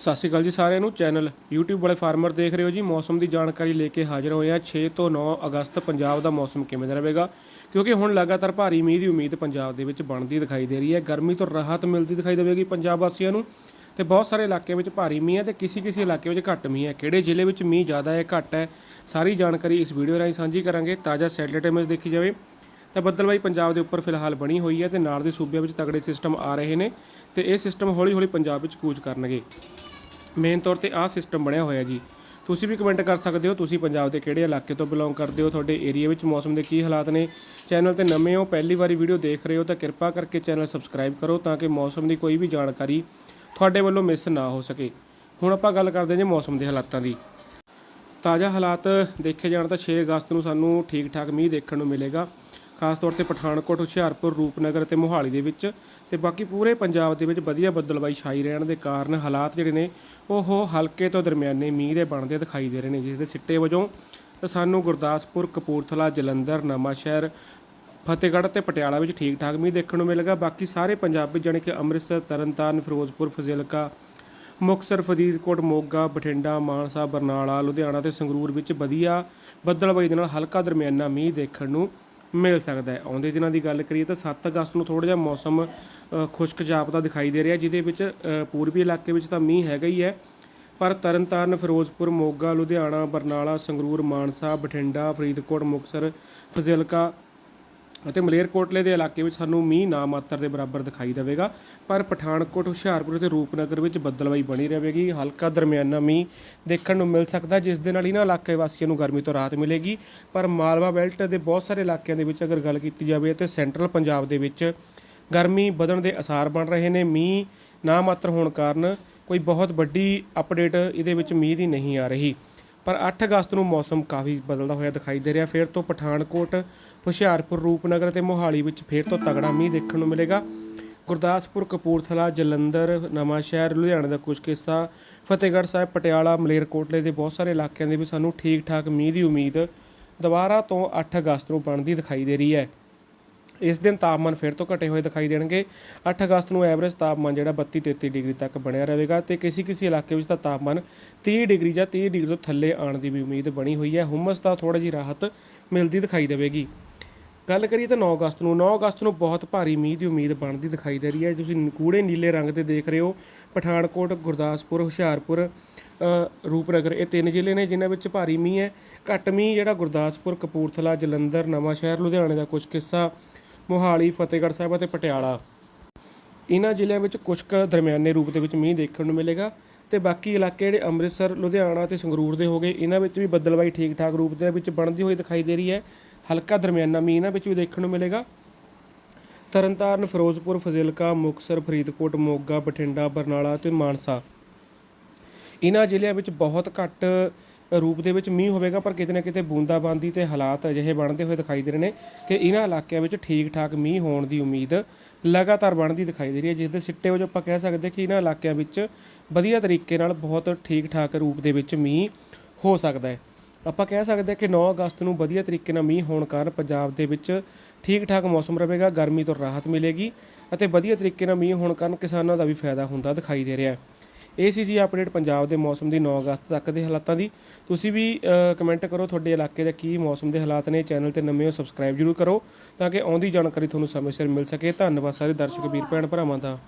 ਸਤਿ ਸ਼੍ਰੀ ਅਕਾਲ ਜੀ ਸਾਰਿਆਂ ਨੂੰ। ਚੈਨਲ YouTube ਵਾਲੇ ਫਾਰਮਰ ਦੇਖ ਰਹੇ ਹੋ ਜੀ। ਮੌਸਮ ਦੀ ਜਾਣਕਾਰੀ ਲੈ ਕੇ ਹਾਜ਼ਰ ਹੋਏ ਆ 6 ਤੋਂ 9 ਅਗਸਤ ਪੰਜਾਬ ਦਾ ਮੌਸਮ ਕਿਵੇਂ ਦਾ ਰਹੇਗਾ? ਕਿਉਂਕਿ ਹੁਣ ਲਗਾਤਾਰ ਭਾਰੀ ਮੀਂਹ ਦੀ ਉਮੀਦ ਪੰਜਾਬ ਦੇ ਵਿੱਚ ਬਣਦੀ ਦਿਖਾਈ ਦੇ ਰਹੀ ਹੈ। ਗਰਮੀ ਤੋਂ ਰਾਹਤ ਮਿਲਦੀ ਦਿਖਾਈ ਦੇਵੇਗੀ ਪੰਜਾਬ ਵਾਸੀਆਂ ਨੂੰ। ਤੇ ਬਹੁਤ ਸਾਰੇ ਇਲਾਕਿਆਂ ਵਿੱਚ ਭਾਰੀ ਮੀਂਹ ਹੈ ਤੇ ਕਿਸੇ ਕਿਸੇ ਇਲਾਕੇ ਵਿੱਚ ਘੱਟ ਮੀਂਹ ਹੈ। ਕਿਹੜੇ ਜ਼ਿਲ੍ਹੇ ਵਿੱਚ ਮੀਂਹ ਜ਼ਿਆਦਾ ਹੈ, ਘੱਟ ਹੈ, ਸਾਰੀ ਜਾਣਕਾਰੀ ਇਸ ਵੀਡੀਓ ਰਾਹੀਂ ਸਾਂਝੀ ਕਰਾਂਗੇ। ਤਾਜ਼ਾ ਸੈਟਲਾਈਟ ਇਮੇਜ ਦੇਖੀ ਜਾਵੇ ਤਾਂ ਬੱਦਲਬਾਈ ਪੰਜਾਬ ਦੇ ਉੱਪਰ ਫਿਲਹਾਲ ਬਣੀ ਹੋਈ ਹੈ ਤੇ ਨਾਲ ਦੇ ਸੂਬਿਆਂ ਵਿੱਚ ਤਗੜੇ ਸਿਸਟਮ ਆ ਰਹੇ ਨੇ ਤੇ ਇਹ ਸਿਸਟਮ ਹੌਲੀ-ਹੌਲੀ ਪੰਜਾਬ ਵਿੱਚ ਕੂਚ ਕਰਨਗੇ। ਮੇਨ ਤੌਰ ਤੇ ਆਹ ਸਿਸਟਮ ਬਣਿਆ ਹੋਇਆ ਜੀ। ਤੁਸੀਂ ਵੀ ਕਮੈਂਟ ਕਰ ਸਕਦੇ ਹੋ, ਤੁਸੀਂ ਪੰਜਾਬ ਦੇ ਕਿਹੜੇ ਇਲਾਕੇ ਤੋਂ ਬਿਲੋਂਗ ਕਰਦੇ ਹੋ, ਤੁਹਾਡੇ ਏਰੀਆ ਵਿੱਚ ਮੌਸਮ ਦੇ ਕੀ ਹਾਲਾਤ ਨੇ। ਚੈਨਲ ਤੇ ਨਵੇਂ ਹੋ, ਪਹਿਲੀ ਵਾਰੀ ਵੀਡੀਓ ਦੇਖ ਰਹੇ ਹੋ ਤਾਂ ਕਿਰਪਾ ਕਰਕੇ ਚੈਨਲ ਸਬਸਕ੍ਰਾਈਬ ਕਰੋ ਤਾਂ ਕਿ ਮੌਸਮ ਦੀ ਕੋਈ ਵੀ ਜਾਣਕਾਰੀ ਤੁਹਾਡੇ ਵੱਲੋਂ ਮਿਸ ਨਾ ਹੋ ਸਕੇ। ਹੁਣ ਆਪਾਂ ਗੱਲ ਕਰਦੇ ਹਾਂ ਜੀ ਮੌਸਮ ਦੇ ਹਾਲਾਤਾਂ ਦੀ। ਤਾਜ਼ਾ ਹਾਲਾਤ ਦੇਖੇ ਜਾਣ ਤਾਂ 6 ਅਗਸਤ ਨੂੰ ਸਾਨੂੰ ਠੀਕ ਠਾਕ ਮੀਂਹ ਦੇਖਣ ਨੂੰ ਮਿਲੇਗਾ। ਖਾਸ ਤੌਰ ਤੇ ਪਠਾਨਕੋਟ, ਹੁਸ਼ਿਆਰਪੁਰ, ਰੂਪਨਗਰ ਅਤੇ ਮੋਹਾਲੀ ਦੇ ਵਿੱਚ ਤੇ ਬਾਕੀ ਪੂਰੇ ਪੰਜਾਬ ਦੇ ਵਿੱਚ ਵਧੀਆ ਬੱਦਲਬਾਈ ਛਾਈ ਰਹਿਣ ਦੇ ਕਾਰਨ ਹਾਲਾਤ ਜਿਹੜੇ ਨੇ ਉਹ ਹਲਕੇ ਤੋਂ ਦਰਮਿਆਨੇ ਮੀਂਹ ਦੇ ਬਣਦੇ ਦਿਖਾਈ ਦੇ ਰਹੇ ਨੇ, ਜਿਸ ਦੇ ਸਿੱਟੇ ਵਜੋਂ ਸਾਨੂੰ ਗੁਰਦਾਸਪੁਰ, ਕਪੂਰਥਲਾ, ਜਲੰਧਰ, ਨਵਾਂਸ਼ਹਿਰ, ਫਤਿਹਗੜ੍ਹ ਤੇ ਪਟਿਆਲਾ ਵਿੱਚ ਠੀਕ ਠਾਕ ਮੀਂਹ ਦੇਖਣ ਨੂੰ ਮਿਲੇਗਾ ਬਾਕੀ ਸਾਰੇ ਪੰਜਾਬ ਵਿੱਚ ਜਾਣੀ ਕਿ ਅੰਮ੍ਰਿਤਸਰ, ਤਰਨਤਾਰਨ, ਫਿਰੋਜ਼ਪੁਰ, ਫਜ਼ਿਲਕਾ, ਮੁਕਤਸਰ, ਫਰੀਦਕੋਟ, ਮੋਗਾ, ਬਠਿੰਡਾ, ਮਾਨਸਾ, ਬਰਨਾਲਾ, ਲੁਧਿਆਣਾ ਤੇ ਸੰਗਰੂਰ ਵਿੱਚ ਵਧੀਆ ਬੱਦਲਬਾਈ ਦੇ ਨਾਲ ਹਲਕਾ ਦਰਮਿਆਨਾ ਮੀਂਹ ਦੇਖਣ ਨੂੰ ਮਿਲ ਸਕਦਾ ਹੈ। ਆਉਂਦੇ ਦਿਨਾਂ ਦੀ ਗੱਲ ਕਰੀਏ ਤਾਂ 7 ਅਗਸਤ ਨੂੰ ਥੋੜਾ ਜਿਹਾ ਮੌਸਮ ਖੁਸ਼ਕ ਜਾਪਦਾ ਦਿਖਾਈ ਦੇ ਰਿਹਾ, ਜਿਹਦੇ ਵਿੱਚ ਪੂਰਬੀ ਇਲਾਕੇ ਵਿੱਚ ਤਾਂ ਮੀਂਹ ਹੈਗਾ ਹੀ ਹੈ। ਪਰ ਤਰਨਤਾਰਨ, ਫਿਰੋਜ਼ਪੁਰ, ਮੋਗਾ, ਲੁਧਿਆਣਾ, ਬਰਨਾਲਾ, ਸੰਗਰੂਰ, ਮਾਨਸਾ, ਬਠਿੰਡਾ, ਫਰੀਦਕੋਟ, ਮੁਕਤਸਰ, ਫਜ਼ਿਲਕਾ ਅਤੇ ਮਲੇਰਕੋਟਲੇ ਦੇ ਇਲਾਕੇ ਵਿੱਚ ਸਾਨੂੰ ਮੀਂਹ ਨਾ ਮਾਤਰ ਦੇ ਬਰਾਬਰ ਦਿਖਾਈ ਦੇਵੇਗਾ, ਪਰ ਪਠਾਨਕੋਟ, ਹੁਸ਼ਿਆਰਪੁਰ ਅਤੇ ਰੂਪਨਗਰ ਵਿੱਚ ਬੱਦਲਬਾਈ ਬਣੀ ਰਹੇਗੀ। ਹਲਕਾ ਦਰਮਿਆਨਾ ਮੀਂਹ ਦੇਖਣ ਨੂੰ ਮਿਲ ਸਕਦਾ ਜਿਸ ਦੇ ਨਾਲ ਇਹਨਾਂ ਇਲਾਕੇ ਵਾਸੀਆਂ ਨੂੰ ਗਰਮੀ ਤੋਂ ਰਾਹਤ ਮਿਲੇਗੀ। ਪਰ ਮਾਲਵਾ ਬੈਲਟ ਦੇ ਬਹੁਤ ਸਾਰੇ ਇਲਾਕਿਆਂ ਦੇ ਵਿੱਚ ਅਗਰ ਗੱਲ ਕੀਤੀ ਜਾਵੇ ਤੇ ਸੈਂਟਰਲ ਪੰਜਾਬ ਦੇ ਵਿੱਚ ਗਰਮੀ ਵਧਣ ਦੇ ਅਸਾਰ ਬਣ ਰਹੇ ਨੇ, ਮੀਂਹ ਨਾ ਮਾਤਰ ਹੋਣ ਕਾਰਨ ਕੋਈ ਬਹੁਤ ਵੱਡੀ ਅਪਡੇਟ ਇਹਦੇ ਵਿੱਚ ਮੀਂਹ ਦੀ ਨਹੀਂ ਆ ਰਹੀ। ਪਰ 8 ਅਗਸਤ ਨੂੰ ਮੌਸਮ ਕਾਫੀ ਬਦਲਦਾ ਹੋਇਆ ਦਿਖਾਈ ਦੇ ਰਿਹਾ। ਫਿਰ ਤੋਂ ਪਠਾਨਕੋਟ, ਹੁਸ਼ਿਆਰਪੁਰ, ਰੂਪਨਗਰ ਤੇ ਮੋਹਾਲੀ ਵਿੱਚ ਫਿਰ ਤੋਂ ਤਗੜਾ ਮੀਂਹ ਦੇਖਣ ਨੂੰ ਮਿਲੇਗਾ। ਗੁਰਦਾਸਪੁਰ, ਕਪੂਰਥਲਾ, ਜਲੰਧਰ, ਨਵਾਂਸ਼ਹਿਰ, ਲੁਧਿਆਣਾ ਦਾ ਕੁਝ ਹਿੱਸਾ ਫਤਿਹਗੜ੍ਹ ਸਾਹਿਬ, ਪਟਿਆਲਾ, ਮਲੇਰਕੋਟਲੇ ਦੇ ਬਹੁਤ ਸਾਰੇ ਇਲਾਕਿਆਂ ਦੇ ਵਿੱਚ ਸਾਨੂੰ ਠੀਕ ਠਾਕ ਮੀਂਹ ਦੀ ਉਮੀਦ ਦੁਬਾਰਾ ਤੋਂ 8 ਅਗਸਤ ਨੂੰ ਬਣਦੀ ਦਿਖਾਈ ਦੇ ਰਹੀ ਹੈ। ਇਸ ਦਿਨ ਤਾਪਮਾਨ ਫਿਰ ਤੋਂ ਘਟੇ ਹੋਏ ਦਿਖਾਈ ਦੇਣਗੇ। 8 ਅਗਸਤ ਨੂੰ ਐਵਰੇਜ ਤਾਪਮਾਨ ਜਿਹੜਾ 32 33 ਡਿਗਰੀ ਤੱਕ ਬਣਿਆ ਰਹੇਗਾ ਤੇ ਕਿਸੇ ਕਿਸੇ ਇਲਾਕੇ ਵਿੱਚ ਤਾਂ ਤਾਪਮਾਨ 30 ਡਿਗਰੀ ਜਾਂ 30 ਡਿਗਰੀ ਤੋਂ ਥੱਲੇ ਆਉਣ ਦੀ ਵੀ ਉਮੀਦ ਬਣੀ ਹੋਈ ਹੈ। ਹੁਮਸ ਦਾ ਥੋੜਾ ਜਿਹੀ ਰਾਹਤ ਮਿਲਦੀ ਦਿਖਾਈ ਦੇਵੇਗੀ। ਗੱਲ ਕਰੀਏ ਤਾਂ 9 ਅਗਸਤ ਨੂੰ 9 ਅਗਸਤ ਨੂੰ ਬਹੁਤ ਭਾਰੀ ਮੀਂਹ ਦੀ ਉਮੀਦ ਬਣਦੀ ਦਿਖਾਈ ਦੇ ਰਹੀ ਹੈ। ਤੁਸੀਂ ਕੂੜੇ ਨੀਲੇ ਰੰਗ ਤੇ ਦੇਖ ਰਹੇ ਹੋ। ਪਠਾਨਕੋਟ, ਗੁਰਦਾਸਪੁਰ, ਹੁਸ਼ਿਆਰਪੁਰ ਰੂਪਨਗਰ ਇਹ ਤਿੰਨ ਜ਼ਿਲ੍ਹੇ ਨੇ ਜਿਨ੍ਹਾਂ ਵਿੱਚ ਭਾਰੀ ਮੀਂਹ ਹੈ। ਘੱਟ ਮੀਂਹ ਜਿਹੜਾ ਗੁਰਦਾਸਪੁਰ, ਕਪੂਰਥਲਾ, ਜਲੰਧਰ, ਨਵਾਂਸ਼ਹਿਰ, ਲੁਧਿਆਣੇ ਦਾ ਕੁਝ ਹਿੱਸਾ ਮੋਹਾਲੀ, ਫਤਿਹਗੜ੍ਹ ਸਾਹਿਬ ਅਤੇ ਪਟਿਆਲਾ। ਇਹਨਾਂ ਜ਼ਿਲ੍ਹਿਆਂ ਵਿੱਚ ਕੁਝ ਕੁ ਦਰਮਿਆਨੇ ਰੂਪ ਦੇ ਵਿੱਚ ਮੀਂਹ ਦੇਖਣ ਨੂੰ ਮਿਲੇਗਾ ਤੇ ਬਾਕੀ ਇਲਾਕੇ ਜਿਹੜੇ ਅੰਮ੍ਰਿਤਸਰ, ਲੁਧਿਆਣਾ ਤੇ ਸੰਗਰੂਰ ਦੇ ਹੋ ਗਏ ਇਹਨਾਂ ਵਿੱਚ ਵੀ ਬੱਦਲਬਾਈ ਠੀਕ ਠਾਕ ਰੂਪ ਦੇ ਵਿੱਚ ਬਣਦੀ ਹੋਈ ਦਿਖਾਈ ਦੇ ਰਹੀ ਹੈ। ਹਲਕਾ ਦਰਮਿਆਨਾ ਮੀਂਹ ਇਹਨਾਂ ਵਿੱਚ ਵੀ ਦੇਖਣ ਨੂੰ ਮਿਲੇਗਾ। ਤਰਨਤਾਰਨ, ਫਿਰੋਜ਼ਪੁਰ, ਫਜ਼ਿਲਕਾ, ਮੁਕਤਸਰ, ਫਰੀਦਕੋਟ, ਮੋਗਾ, ਬਠਿੰਡਾ, ਬਰਨਾਲਾ ਤੇ ਮਾਨਸਾ। ਇਹਨਾਂ ਜ਼ਿਲ੍ਹਿਆਂ ਵਿੱਚ ਬਹੁਤ ਘੱਟ ਰੂਪ ਦੇ ਵਿੱਚ ਮੀਂਹ ਹੋਵੇਗਾ, ਪਰ ਕਿਤੇ ਨਾ ਕਿਤੇ ਬੂੰਦਾਬਾਂਦੀ ਤੇ ਹਾਲਾਤ ਅਜਿਹੇ ਬਣਦੇ ਹੋਏ ਦਿਖਾਈ ਦੇ ਰਹੇ ਨੇ ਕਿ ਇਹਨਾਂ ਇਲਾਕਿਆਂ ਵਿੱਚ ਠੀਕ ਠਾਕ ਮੀਂਹ ਹੋਣ ਦੀ ਉਮੀਦ ਲਗਾਤਾਰ ਬਣਦੀ ਦਿਖਾਈ ਦੇ ਰਹੀ ਹੈ, ਜਿਸ ਦੇ ਸਿੱਟੇ ਵਜੋਂ ਆਪਾਂ ਕਹਿ ਸਕਦੇ ਕਿ ਇਹਨਾਂ ਇਲਾਕਿਆਂ ਵਿੱਚ ਵਧੀਆ ਤਰੀਕੇ ਨਾਲ ਬਹੁਤ ਠੀਕ ਠਾਕ ਰੂਪ ਦੇ ਵਿੱਚ ਮੀਂਹ ਹੋ ਸਕਦਾ ਹੈ। ਆਪਾਂ ਕਹਿ ਸਕਦੇ ਹਾਂ ਕਿ 9 ਅਗਸਤ ਨੂੰ ਵਧੀਆ ਤਰੀਕੇ ਨਾਲ ਮੀਂਹ ਹੋਣ ਕਾਰਨ ਪੰਜਾਬ ਦੇ ਵਿੱਚ ਠੀਕ ਠਾਕ ਮੌਸਮ ਰਹੇਗਾ, ਗਰਮੀ ਤੋਂ ਰਾਹਤ ਮਿਲੇਗੀ ਅਤੇ ਵਧੀਆ ਤਰੀਕੇ ਨਾਲ ਮੀਂਹ ਹੋਣ ਕਾਰਨ ਕਿਸਾਨਾਂ ਦਾ ਵੀ ਫਾਇਦਾ ਹੁੰਦਾ ਦਿਖਾਈ ਦੇ ਰਿਹਾ ਹੈ। ਇਹ ਸੀ ਜੀ ਅਪਡੇਟ ਪੰਜਾਬ ਦੇ ਮੌਸਮ ਦੀ 9 ਅਗਸਤ ਤੱਕ ਦੇ ਹਾਲਾਤਾਂ ਦੀ। ਤੁਸੀਂ ਵੀ ਕਮੈਂਟ ਕਰੋ ਤੁਹਾਡੇ ਇਲਾਕੇ ਦੇ ਕੀ ਮੌਸਮ ਦੇ ਹਾਲਾਤ ਨੇ ਚੈਨਲ ਤੇ ਨਵੇਂ ਹੋ ਸਬਸਕ੍ਰਾਈਬ ਜਰੂਰ ਕਰੋ ਤਾਂ ਕਿ ਆਉਂਦੀ ਜਾਣਕਾਰੀ ਤੁਹਾਨੂੰ ਸਮੇਂ ਸਿਰ ਮਿਲ ਸਕੇ। ਧੰਨਵਾਦ ਸਾਰੇ ਦਰਸ਼ਕ, ਵੀਰ ਭੈਣ ਭਰਾਵਾਂ ਦਾ।